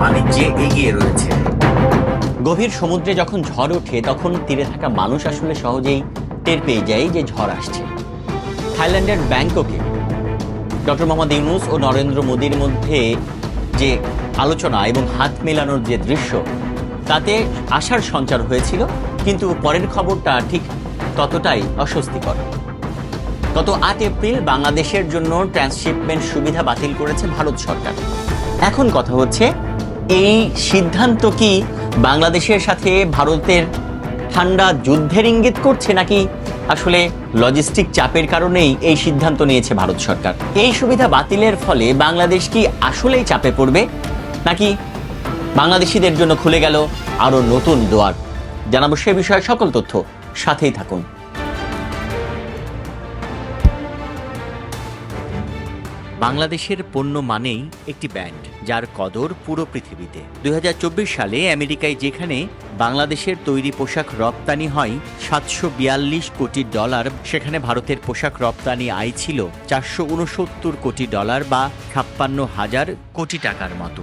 বাণিজ্যে এগিয়ে রয়েছে। গভীর সমুদ্রে যখন ঝড় ওঠে, তখন তীরে থাকা মানুষ আসলে সহজেই টের পেয়ে যায় যে ঝড় আসছে। থাইল্যান্ডের ব্যাংককে ডক্টর মোহাম্মদ ইউনুস ও নরেন্দ্র মোদীর মধ্যে যে আলোচনা এবং হাত মেলানোর যে দৃশ্য, তাতে আশার সঞ্চার হয়েছিল, কিন্তু পরের খবরটা ঠিক ততটাই অস্বস্তিকর। গত আট এপ্রিল বাংলাদেশের জন্য ট্রান্সশিপমেন্ট সুবিধা বাতিল করেছে ভারত সরকার। এখন কথা হচ্ছে, এই সিদ্ধান্ত কি বাংলাদেশের সাথে ভারতের ঠান্ডা যুদ্ধের ইঙ্গিত করছে নাকি আসলে লজিস্টিক চাপের কারণেই এই সিদ্ধান্ত নিয়েছে ভারত সরকার? এই সুবিধা বাতিলের ফলে বাংলাদেশ কি আসলেই চাপে পড়বে, নাকি বাংলাদেশিদের জন্য খুলে গেল আরও নতুন দোয়ার? জানাব সে বিষয়ে সকল তথ্য, সাথেই থাকুন। বাংলাদেশের পণ্য মানেই একটি ব্যান্ড, যার কদর পুরো পৃথিবীতে। দু হাজার চব্বিশ সালে আমেরিকায় যেখানে বাংলাদেশের তৈরি পোশাক রপ্তানি হয় সাতশো বিয়াল্লিশ কোটি ডলার, সেখানে ভারতের পোশাক রপ্তানি আয় ছিল চারশো উনসত্তর কোটি ডলার বা ছাপ্পান্ন হাজার কোটি টাকার মতো।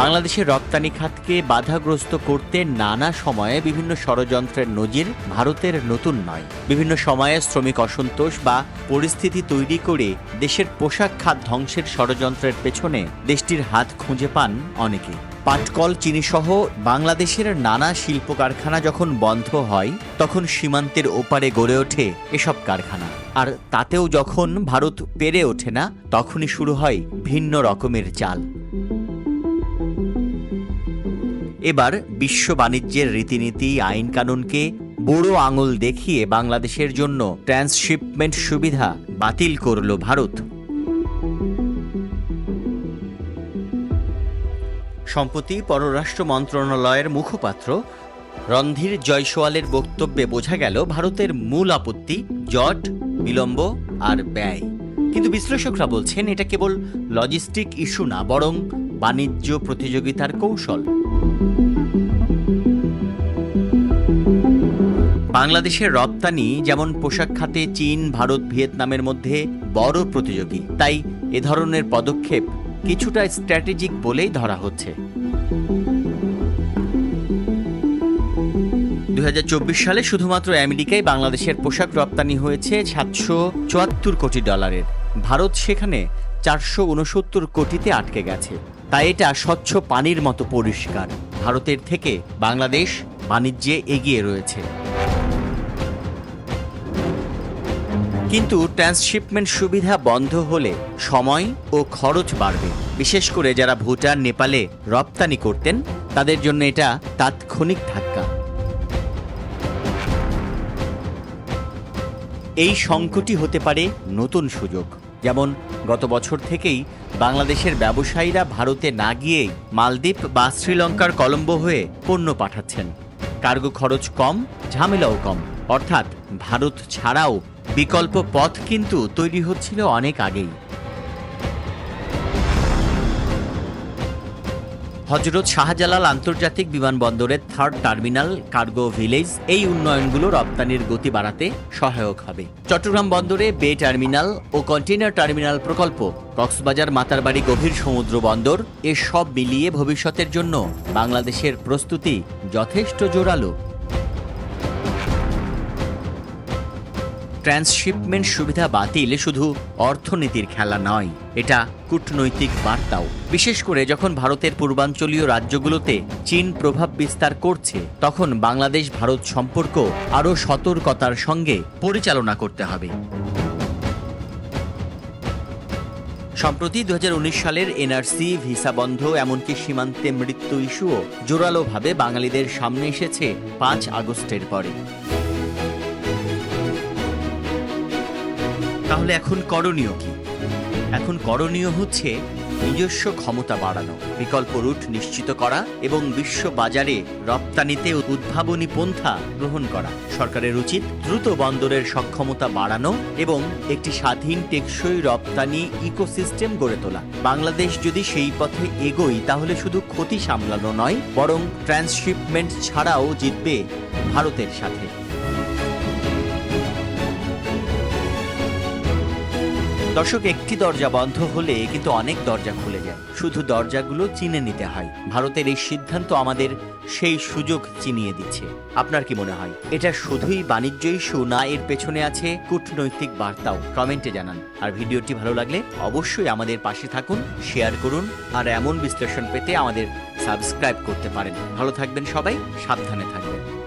বাংলাদেশের রপ্তানি খাতকে বাধাগ্রস্ত করতে নানা সময়ে বিভিন্ন ষড়যন্ত্রের নজির ভারতের নতুন নয়। বিভিন্ন সময়ে শ্রমিক অসন্তোষ বা পরিস্থিতি তৈরি করে দেশের পোশাক খাত ধ্বংসের ষড়যন্ত্রের পেছনে দেশটির হাত খুঁজে পান অনেকে। পাটকল, চিনিসহ বাংলাদেশের নানা শিল্প কারখানা যখন বন্ধ হয়, তখন সীমান্তের ওপারে গড়ে ওঠে এসব কারখানা। আর তাতেও যখন ভারত পেরে ওঠে না, তখনই শুরু হয় ভিন্ন রকমের চাল। এবার বিশ্ব বাণিজ্যের রীতিনীতি আইন কানুনকে বড় আঙুল দেখিয়ে বাংলাদেশের জন্য ট্রান্সশিপমেন্ট সুবিধা বাতিল করল ভারত। সম্প্রতি পররাষ্ট্র মন্ত্রণালয়ের মুখপাত্র রণধীর জয়সওয়ালের বক্তব্যে বোঝা গেল, ভারতের মূল আপত্তি জট, বিলম্ব আর ব্যয়। কিন্তু বিশ্লেষকরা বলছেন, এটা কেবল লজিস্টিক ইস্যু না, বরং বাণিজ্য প্রতিযোগিতার কৌশল। বাংলাদেশের রপ্তানি যেমন পোশাক খাতে চীন, ভারত, ভিয়েতনামের মধ্যে বড় প্রতিযোগী। তাই এ ধরনের পদক্ষেপ কিছুটা স্ট্র্যাটেজিক বলেই ধরা হচ্ছে। দু হাজার চব্বিশ সালে শুধুমাত্র আমেরিকায় বাংলাদেশের পোশাক রপ্তানি হয়েছে সাতশো চুয়াত্তর কোটি ডলারের। ভারত সেখানে চারশো উনসত্তর কোটিতে আটকে গেছে। তাই এটা স্বচ্ছ পানির মতো পরিষ্কার। ভারতের থেকে বাংলাদেশ বাণিজ্যে এগিয়ে রয়েছে। কিন্তু ট্রান্সশিপমেন্ট সুবিধা বন্ধ হলে সময় ও খরচ বাড়বে। বিশেষ করে যারা ভুটান, নেপালে রপ্তানি করতেন, তাদের জন্য এটা তাৎক্ষণিক ধাক্কা। এই সংকটই হতে পারে নতুন সুযোগ। যেমন, গত বছর থেকেই বাংলাদেশের ব্যবসায়ীরা ভারতে না গিয়েই মালদ্বীপ বা শ্রীলঙ্কার কলম্বো হয়ে পণ্য পাঠাচ্ছেন। কার্গো খরচ কম, ঝামেলাও কম। অর্থাৎ ভারত ছাড়াও বিকল্প পথ কিন্তু তৈরি হচ্ছিল অনেক আগেই। হজরত শাহজালাল আন্তর্জাতিক বিমানবন্দরের থার্ড টার্মিনাল কার্গো ভিলেজ এই উন্নয়নগুলো রপ্তানির গতি বাড়াতে সহায়ক হবে। চট্টগ্রাম বন্দরে বে টার্মিনাল ও কন্টেইনার টার্মিনাল প্রকল্প, কক্সবাজার মাতারবাড়ি গভীর সমুদ্র বন্দর সব মিলিয়ে ভবিষ্যতের জন্য বাংলাদেশের প্রস্তুতি যথেষ্ট জোরালো। ট্রান্সশিপমেন্ট সুবিধা বাতিল শুধু অর্থনীতির খেলা নয়, এটা কূটনৈতিক বার্তাও। বিশেষ করে যখন ভারতের পূর্বাঞ্চলীয় রাজ্যগুলোতে চীন প্রভাব বিস্তার করছে, তখন বাংলাদেশ ভারত সম্পর্ক আরও সতর্কতার সঙ্গে পরিচালনা করতে হবে। সম্প্রতি দু হাজার উনিশ সালের এনআরসি, ভিসা বন্ধ, এমনকি সীমান্তে মৃত্যু ইস্যুও জোরালোভাবে বাঙালিদের সামনে এসেছে পাঁচ আগস্টের পরে। তাহলে এখন করণীয় কি? এখন করণীয় হচ্ছে নিজস্ব ক্ষমতা বাড়ানো, বিকল্প রুট নিশ্চিত করা এবং বিশ্ব বাজারে রপ্তানিতে উদ্ভাবনী পন্থা গ্রহণ করা। সরকারের উচিত দ্রুত বন্দরের সক্ষমতা বাড়ানো এবং একটি স্বাধীন টেকসই রপ্তানি ইকোসিস্টেম গড়ে তোলা। বাংলাদেশ যদি সেই পথে এগোই তাহলে শুধু ক্ষতি সামলানো নয়, বরং ট্রান্সশিপমেন্ট ছাড়াও জিতবে ভারতের সাথে। দর্শক, একটি দরজা বন্ধ হলে কিন্তু অনেক দরজা খুলে যায়। শুধু দরজাগুলো চিনে নিতে হয়। ভারতের এই সিদ্ধান্ত আমাদের সেই সুযোগ চিনিয়ে দিচ্ছে। আপনার কি মনে হয়? এটা শুধুই বাণিজ্য ইস্যু না, এর পেছনে আছে কূটনৈতিক বার্তাও। কমেন্টে জানান। আর ভিডিওটি ভালো লাগলে অবশ্যই আমাদের পাশে থাকুন, শেয়ার করুন, আর এমন বিশ্লেষণ পেতে আমাদের সাবস্ক্রাইব করতে পারেন। ভালো থাকবেন সবাই, সাবধানে থাকবেন।